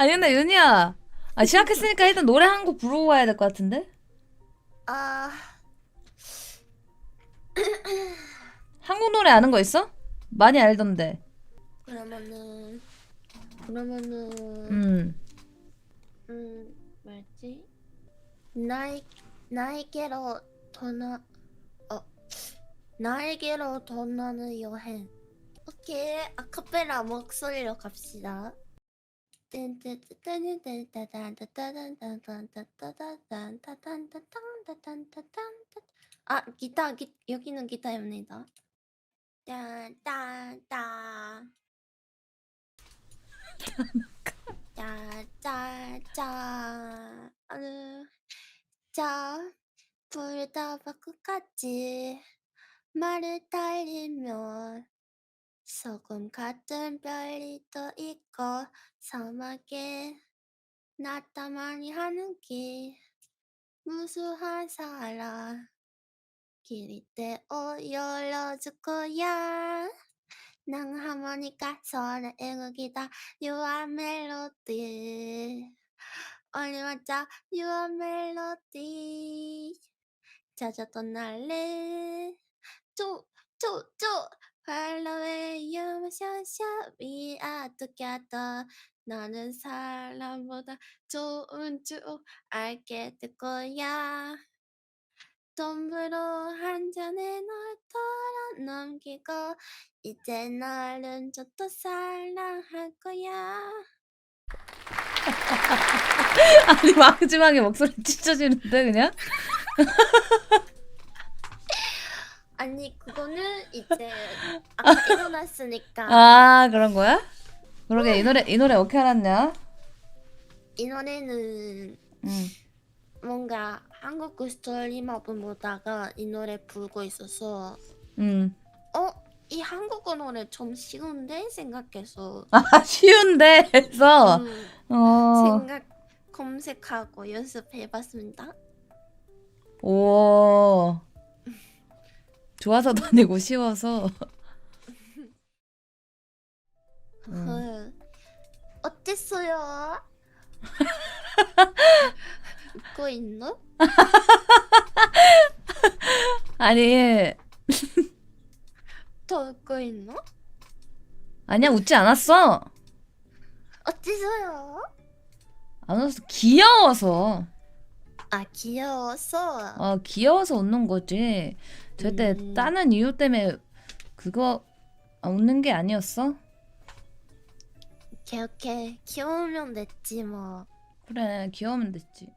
아니 근데 윤희야 아, 시작했으니까 일단 노래 한 곡 부르고 가야 될 것 같은데? 아, 한국 노래 아는 거 있어? 많이 알던데 그러면은, 그러면은, 음 음, 뭐였지? 나이, 나에게로 떠나, 어, 나에게로 떠나는 여행. 오케이, 아카펠라 목소리로 갑시다. 아, 기타, 기, 여기는 기타입니다. 따따따. 짜짜짜. 아유, 자, 불다바 끝까지 말을 달리면 소금 같은 별이 또 있고 사막에 나타만이 하는 길 무수한 사람. 길이 때어 열려줄 거야. 난 하모니카 손에 애국이다. 유아 멜로디 얼마자 유아. 멜로디 찾았던 날래. 쪼쪼쪼 팔로웨 유 마샤샤 위아토끼다. 나는 사람보다 좋은 줄 알게 될 거야. 덤으로 한 잔에 널 털어넘기고 이제 너는 좀더 사랑할 거야. 아니 마지막에 목소리 찢어지는데 그냥? 아니 그거는 이제 아까 일어났으니까 아 그런 거야? 그러게 이 노래 이 노래 어떻게 알았냐? 이 노래는 응. 뭔가 한국 그 스토리마블 보다가 이 노래 부르고 있어서 응. 어? 이 한국어 노래 좀 쉬운데? 생각해서 아 쉬운데 해서 음, 어. 생각 검색하고 연습해봤습니다 오. 좋아서도 아니고 쉬워서. 음. 헐. 어땠어요? 웃고 있노? 아니 더 웃고 있노? 아니야 웃지 않았어. 어땠어요? 안 웃었어. 귀여워서. 아 귀여워서 어 귀여워서 웃는 거지. 절대 음. 다른 이유 때문에 그거 아, 웃는 게 아니었어? 오케이 오케이 귀여우면 됐지 뭐 그래 귀여우면 됐지.